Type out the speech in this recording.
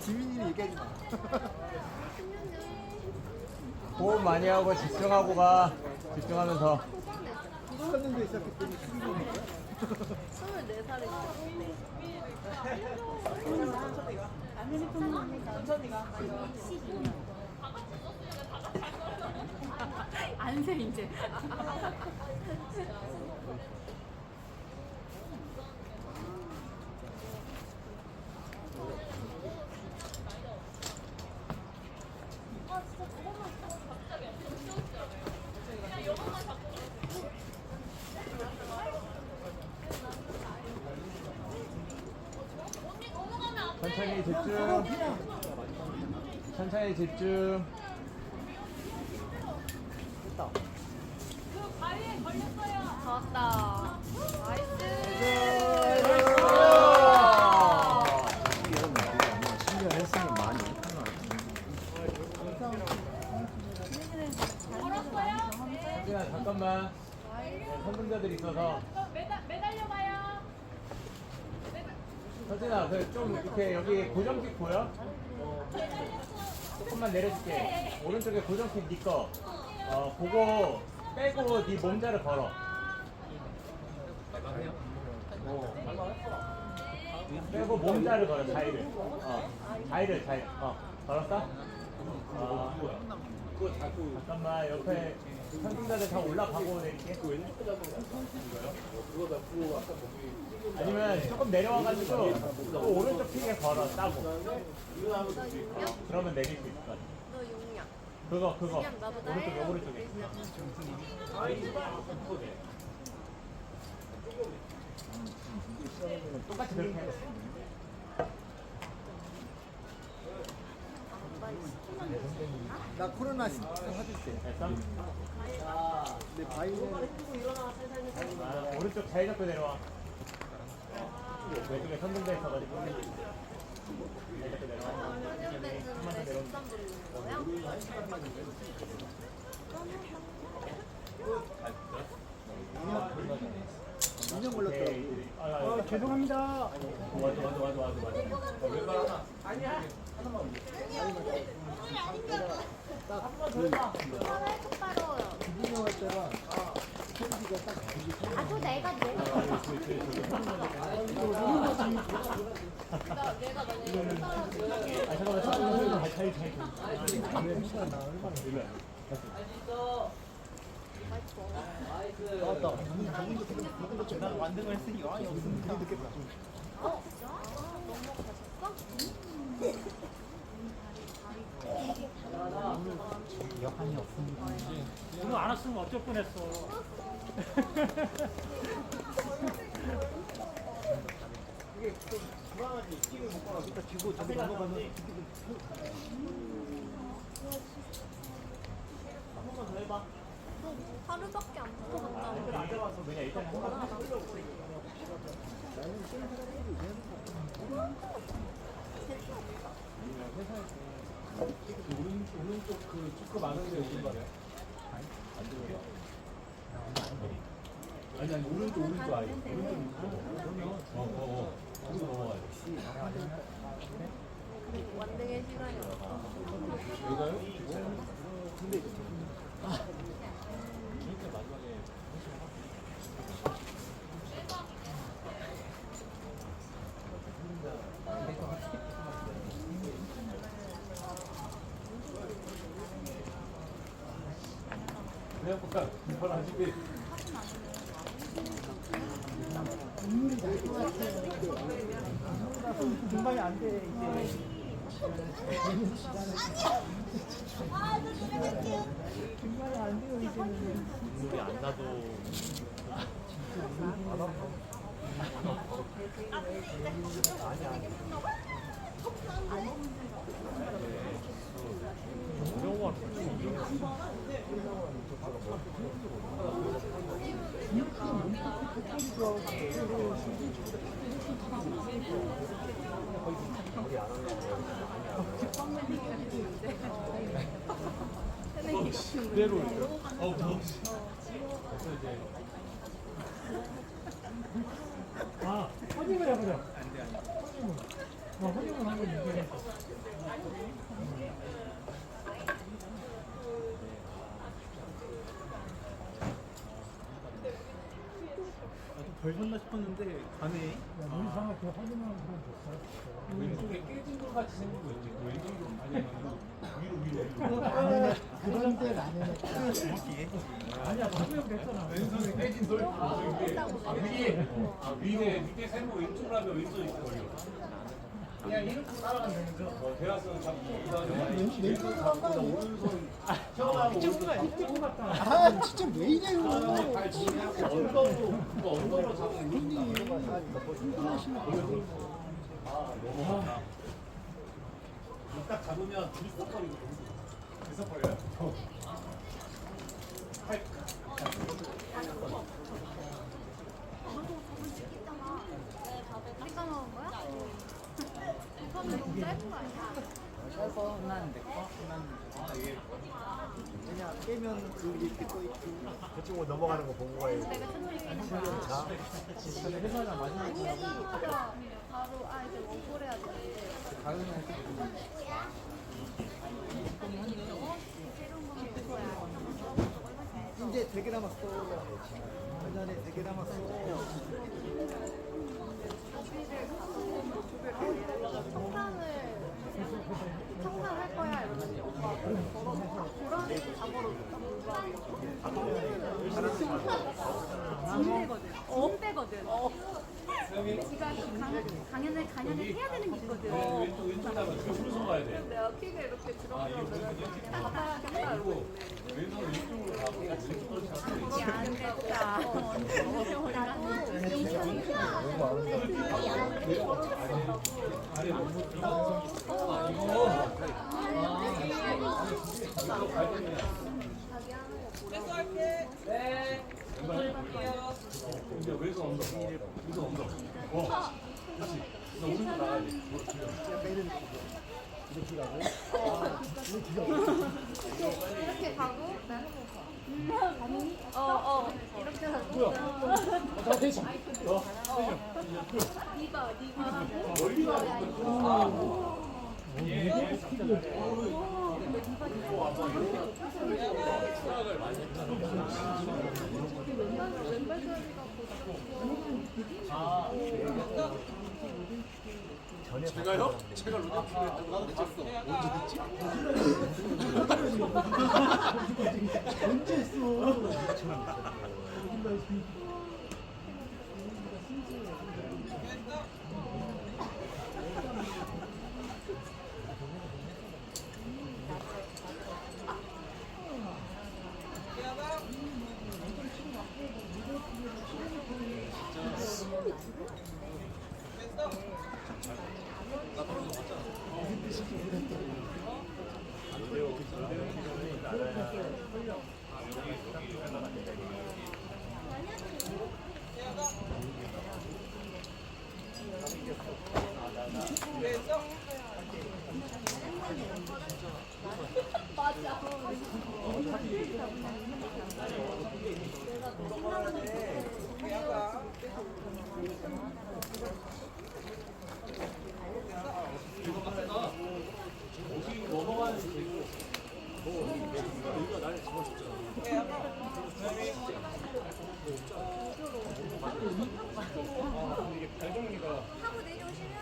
지민이는 얘기하지 마. 호흡 많이 하고 집중하고 가. 집중하면서. 쳤는데 시작했더니 12분이니까. 24살이죠. 안세 이제. 천천히 집중. 천천히 집중. 좋았다. 나이스. 잠깐만. 선분자들 있어서. 매달려봐요. 서진아 그좀 이렇게 여기 고정킥 보여? 조금만 내려줄게. 오른쪽에 고정킥 네 거. 어 그거 빼고 네 몸자를 걸어. 빼고 몸자를 걸어 자위를. 어 자위를 자위. 어 걸었어? 어. 잠깐만 옆에 선진자들 다 올라가고 내릴게. 아니면 조금 내려와가지고 또 오른쪽 킥에 걸어 따고. 그러면 내릴 수 있을 것 같아. 그거 그거 그냥 나보다 오른쪽에 해요. 오른쪽에. 똑같이 그렇게 해. 나 코로나 시. 됐어? 내 바이는 아, 오른쪽 잘 잡고 내려와. 왼쪽에 선등대 있어가지고. 잘 잡고 내려와. 훈련된 한번 더데 내려와. 13 부르는 거야? 인형 걸렸더라고. 아, 아, 아, 죄송합니다. 맞아 맞아 맞아 맞아 맞아. 왼발 하나. 하나에 완등을 했으니 그냥 듣겠다. 어? 넘어가셨어? 여한이 없으니까. 오늘 안 왔으면 어쩔 뻔했어. 일단 쥐고 저기 넘어가면 하루밖에 안. 앉아봐서 그냥 일단 한번 오른쪽 오른쪽 그 축구 많은 데 있는 거래. 안 들어요. 아니 아니 오른쪽 오른쪽 아예 오른쪽 그러면 어어 거기서 넘어가야 돼. 완등의 시간이 없어. 여기가요? 근데 진짜 마지막에 그래갖고 이걸 하시 기 중간이 안 돼. 이제. 중간이 안 돼요 이제는. 눈물이 안 나도 어려워 그대로 어 뭐. 그래서 이제 아, 허님을 해보자. 허용은 한번 이겨야 벌 섰나 싶었는데 가네. 그 확인하는 사람 됐어. 왼쪽에 깨진 것 같이 생긴 거 있지. 그 왼쪽으로 아니 위로 위로. 그런 데 나는 아니야 분명 됐잖아. 왼손에 깨진 소리. 아 위에 아 위에 밑에 세모 왼쪽으로 하면 왼손이 있어 어. 아 진짜 왜 이래요? 아. 딱 잡으면? 팔 깎아먹은 거야? 이거는 너무 짧은 거 아니야? 그쪽으로 넘어가는 거본 거예요. 내가 천천히. 자, 근데 회사나 마지막에 깨자마자 바로 아 이제 원골 해야 돼. 다른 날 이제 되게 남았어. 한잔에 되게 남았어. 청산을 청산할 거야 이러더니 오빠 걸어서 고라니 다 걸어줬다. 진대거든. 진대거든. 그 강, 강연을 강연을 해야 되는 게 있거든. 왼쪽 왼쪽 잡아. 지금 오른손 가야 돼. 내가 키가 이렇게 들어가면 내가 딱 겠다 그리고 왼손 왼쪽으로 가고 왼쪽으로 잡고 이게 안 됐다. 아래 너무 이제 왼손 엉덩이 왼손 엉덩이 어 그렇지 나 오른손 나가야 돼 이렇게 가고 어어 이렇게 하고 네가 네가 제가요? 제가 루틴 했다고 나도 봤어. 언제 듣지? 언제 했어? 넘어가는 하고 내려오시면